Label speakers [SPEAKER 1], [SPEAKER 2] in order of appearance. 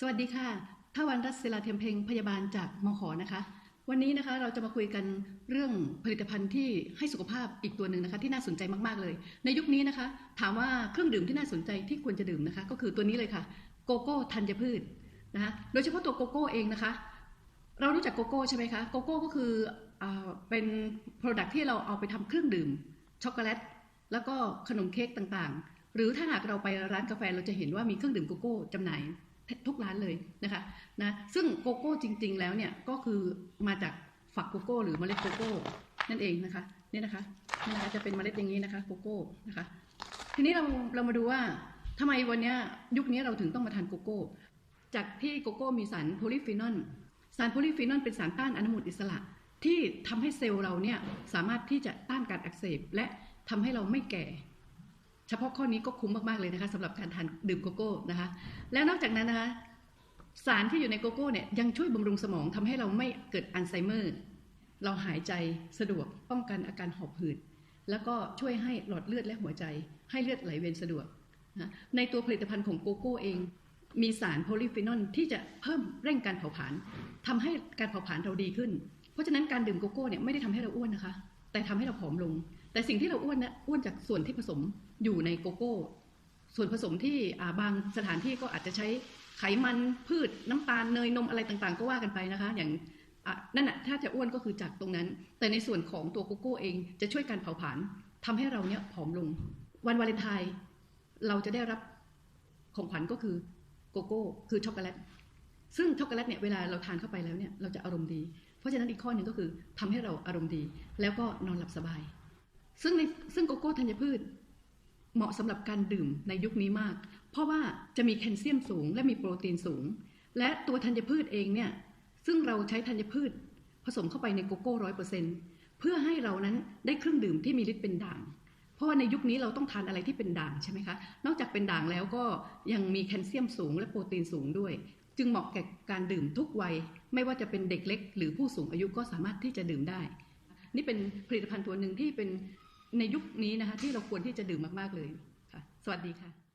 [SPEAKER 1] สวัสดีค่ะทวันรัตน์ศิลาเทียมเพลงพยาบาลจากมขนะคะ วันนี้นะคะเราจะมาคุยกันเรื่องผลิตภัณฑ์ที่ให้สุขภาพอีกตัวหนึ่งนะคะที่น่าสนใจมากๆเลย ในยุคนี้นะคะ ถามว่าเครื่องดื่มที่น่าสนใจที่ควรจะดื่มนะคะ ก็คือตัวนี้เลยค่ะ โกโก้ธัญพืชนะคะโดยเฉพาะตัวโกโก้เองนะคะ เรารู้จักโกโก้ใช่ไหมคะโกโก้ก็คืออเป็น Product ที่เราเอาไปทำเครื่องดื่มช็อกโกแลตแล้วก็ขนมเค้กต่างๆ หรือถ้าหากเราไปร้านกาแฟเราจะเห็นว่ามีเครื่องดื่มโกโก้จำหน่าย ทุกร้านเลยนะคะนะซึ่งโกโก้จริง ๆ แล้วเนี่ยก็คือมาจากฝักโกโก้ หรือเมล็ดโกโก้นั่นเองนะคะนี่นะคะนี่นะคะจะเป็นเมล็ดอย่างนี้นะคะโกโก้นะคะ ทีนี้เราเรามาดูว่าทำไมวันนี้ยยุคนี้เราถึงต้องมาทานโกโก้ จากที่โกโก้มีสารโพลีฟีนอลสารโพลีฟีนอลเป็นสารต้านอนุมูลอิสระ ที่ทำให้เซลล์เราเนี่ยสามารถที่จะต้านการอักเสบและทำให้เราไม่แก่ เฉพาะข้อนี้ก็คุ้มมากๆเลยนะคะสำหรับการทานดื่มโกโก้นะคะ และนอกจากนั้นนะคะสารที่อยู่ในโกโก้เนี่ยยังช่วยบำรุงสมองทำให้เราไม่เกิดอัลไซเมอร์ เราหายใจสะดวกป้องกันอาการหอบหืด แล้วก็ช่วยให้หลอดเลือดและหัวใจ ให้เลือดไหลเวียนสะดวกนะในตัวผลิตภัณฑ์ของโกโก้เอง มีสารโพลีฟีนอลที่จะเพิ่มเร่งการเผาผลาญทำให้การเผาผลาญเราดีขึ้น เพราะฉะนั้นการดื่มโกโก้เนี่ยไม่ได้ทำให้เราอ้วนนะคะ แต่ทำให้เราผอมลง แต่สิ่งที่เราอ้วนนะอ้วนจากส่วนที่ผสมอยู่ในโกโก้ ส่วนผสมที่บางสถานที่ก็อาจจะใช้ไขมันพืชน้ำตาลเนยนมอะไรต่างๆ ก็ว่ากันไปนะคะ อย่างนั่นแหะถ้าจะอ้วนก็คือจากตรงนั้น แต่ในส่วนของตัวโกโก้เองจะช่วยการเผาผลาญทำให้เราเนี่ยผอมลง วันวาเลนไทน์เราจะได้รับของขวัญก็คือโกโก้ คือช็อกโกแลตซึ่งช็อกโกแลตเนี่ยเวลาเราทานเข้าไปแล้วเนี่ยเราจะอารมณ์ดี ราะฉะนั้นอีกข้อหนึ่งก็คือทำให้เราอารมณ์ดี แล้วก็นอนหลับสบาย ซึ่งในซึ่งโกโก้ธัญพืช เหมาะสำหรับการดื่มในยุคนี้มาก เพราะว่าจะมีแคลเซียมสูง และมีโปรตีนสูง และตัวธัญพืชเองเนี่ยซึ่งเราใช้ธัญพืช ผสมเข้าไปในโกโก้ร้อยเปอร์เซ็นเพื่อให้เรานั้นได้เครื่องดื่มที่มีฤทธิ์เป็นด่างเพราะว่าในยุคนี้เราต้องทานอะไรที่เป็นด่างใช่ไหมคะ นอกจากเป็นด่างแล้วก็ยังมีแคลเซียมสูงและโปรตีนสูงด้วย จึงเหมาะแก่การดื่มทุกวัย ไม่ว่าจะเป็นเด็กเล็ก หรือผู้สูงอายุก็สามารถที่จะดื่มได้ นี่เป็นผลิตภัณฑ์ตัวหนึ่งที่เป็นในยุคนี้นะคะที่เราควรที่จะดื่มมากๆเลยค่ะ สวัสดีค่ะ